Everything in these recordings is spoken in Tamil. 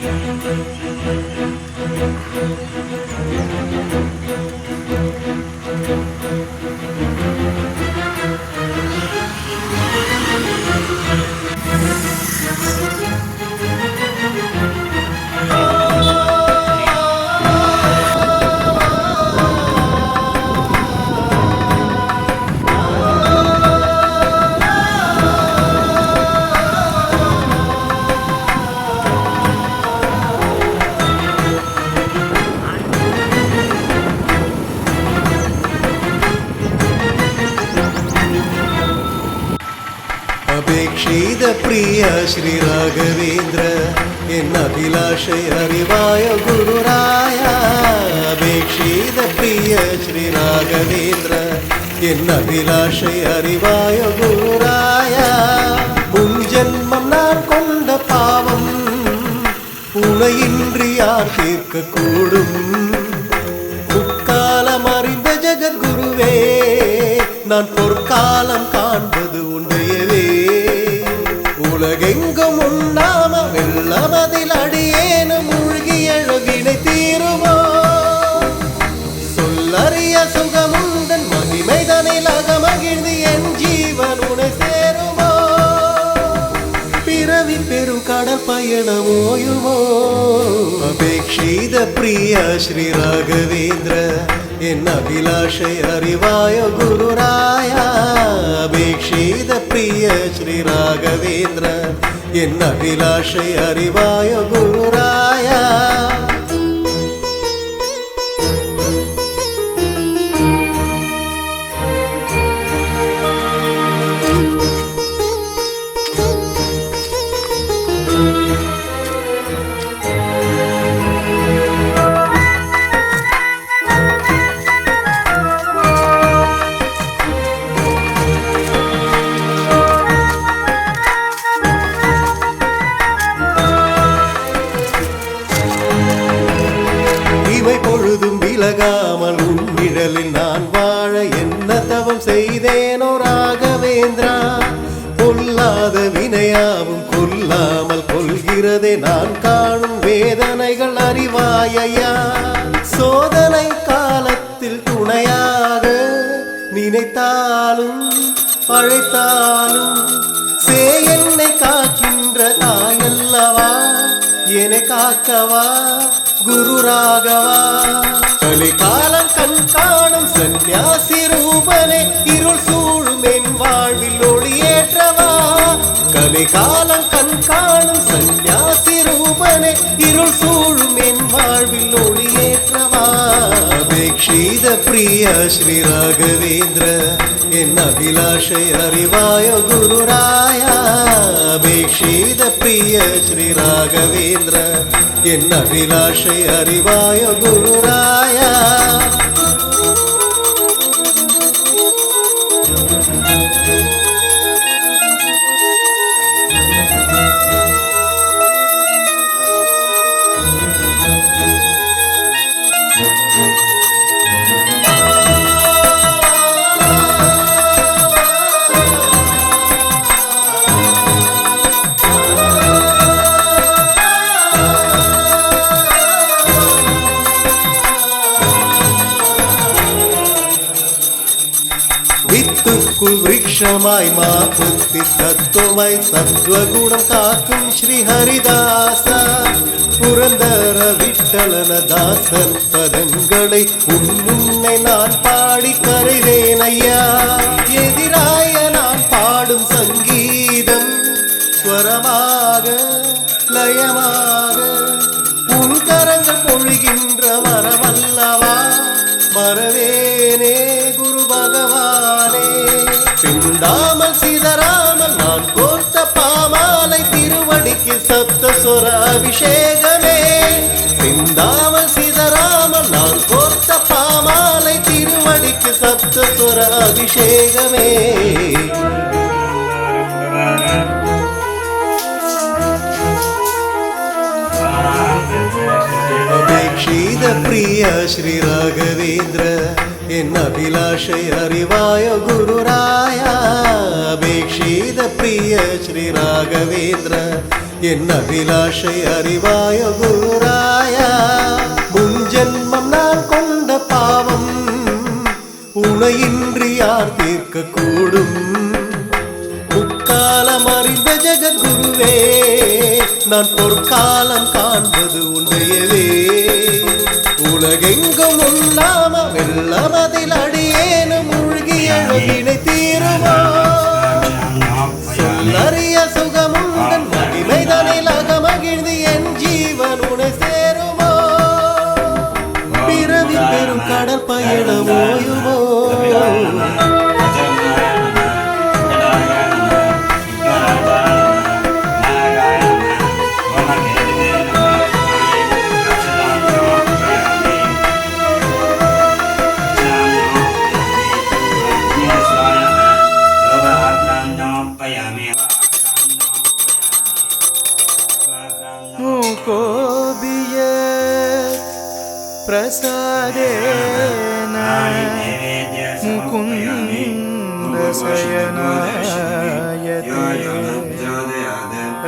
Thank you. അപേക്ഷിത പ്രിയ ശ്രീ രാഘവേന്ദ്ര എന്നഭിലാഷയ അറിവായ ഗുരുരായ അപേക്ഷിത പ്രിയ ശ്രീ രാഘവേന്ദ്ര എന്നഭിലാഷയ അറിവായ ഗുരുരായ മുൻജന്മം നാൻ കൊണ്ട പാവം உனையின்றி யார் தீர்க்க கூடும் முக்காலம் அறிந்த ஜெகத்குருவே நான் பொற்காலம் காண்பது மகிமைதனில் அகமகிழ்ந்து என் ஜீவன் உனை சேருமோ? பிறவி பெரும் கடல் பயணமோயுமோ அபேட்சித பிரியா ஸ்ரீ ராகவேந்திர என் அபிலாஷை அறிவாய குருராயா? அபேட்சித பிரிய ஸ்ரீ ராகவேந்திர என் அபிலாஷை அறிவாய குருராய? வினையாவும் கொல்லாமல் கொள்கிறதே நான் காணும் வேதனைகள் அறிவாயையா? சோதனை காலத்தில் துணையாக நினைத்தாலும் அழைத்தாலும் சே என்னை காக்கின்ற தாயல்லவா? என காக்கவா? குரு ராகவா கலிகாலம் கண் காணும் சந்நியாசி ரூபனே இருள் சூழும் என் வாழ்வில் ஒளியேற்றவா? கலிகாலம் கண் காணும் சந்நியாசி ரூபனே இருள் சூழும் என் வாழ்வில் ஒளியேற்றவா? அபேக்ஷித பிரிய ஸ்ரீ ராகவேந்திர என் அபிலாஷை அறிவாய குருராய. அபேக்ஷித பிரிய ஸ்ரீ ராகவேந்திர என் அபிலாஷை அறிவாய குருராயா. வித்துக்குள் விருட்சமாய் மாற்றுத்தி தத்துவமாய் சத்வகுணம் காக்கும் ஸ்ரீ ஹரிதாசா புரந்தர விட்டலன தாசன் பதங்களை உன் நான் பாடி கரைதேன் ஐயா. எதிராய நான் பாடும் சங்கீதம் ஸ்வரமாக லயமாக உன் கரங்கள் பொழிகின்ற மரமல்லவா. மறவேனே குரு பகவானே. சிந்தாமல் ஈஸ்வராபிஷேகமே சிந்தாமல் சிதறாமல் நான் கோர்த்த பாமாலை திருவடிக்கு சப்தஸ்வராபிஷேகமே ಪ್ರಿಯ ಶ್ರೀ ರಾಘವೇಂದ್ರ ಎನ್ನ ಅಭಿಲಾಷೆಯ ಅರಿವಾಯ ಗುರುರಾಯ வேத பிரிய ஸ்ரீ ராகவேந்திர என் அபிலாஷை அறிவாய குராயா முன்ஜென்மம் நான் கொண்ட பாவம் உனையின்றி யார் தீர்க்க கூடும் முக்காலம் அறிந்த ஜெகத்குருவே நான் பொற்காலம் காண்பது உன்னையவே உலகெங்கும் உண்ணாம வெள்ளமதில் அடியேனும் மூழ்கி அழகினை தீருமா. ఎడబోయువో को बिय प्रसादे मुकुन्दशयनायते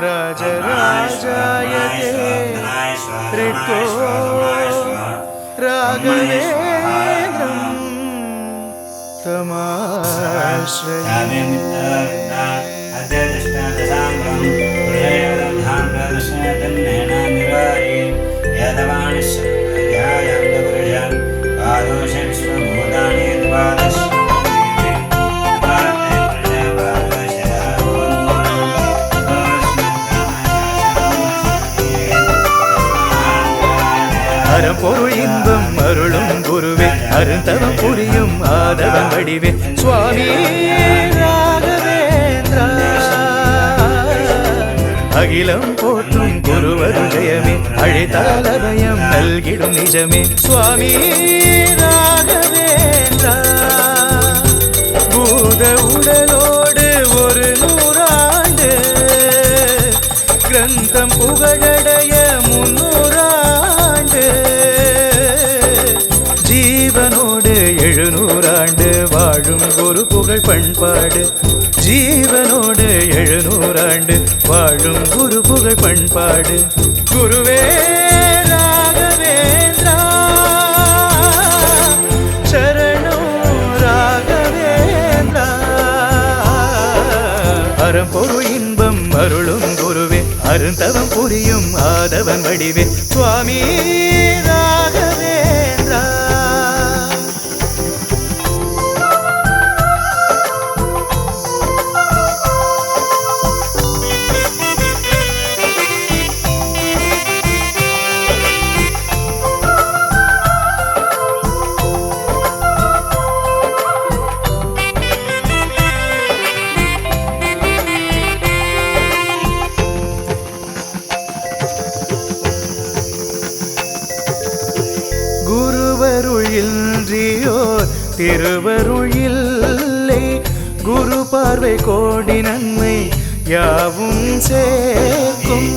राजराजायते त्रिको राघवेन्द्रं तमाश्रये அறப்பொருள் இன்பம் அருளும் குருவே அருந்தவம் புரியும் ஆதவம் வடிவே. சுவாமி அகிலம் போற்றும் குருவரு ஜெயமே. அழைத்தால் அபயம் நல்கிடும் நிஜமே. சுவாமி ராகவேந்திரா பூத உடலோடு ஒரு நூறாண்டு. கிரந்தம் புகழடைய தமிழ் பண்பாடு. ஜீவனோடு எழுநூறாண்டு வாழும் குரு புகழ் பண்பாடு. குருவே ராகவேந்திரா இன்பம் அருளும் குருவே அருந்தவம் புரியும் ஆதவன் வடிவே. சுவாமி இன்றியோர் திருவருளில்லை குரு பார்வை கோடி நன்மை யாவும் சேர்க்கும்.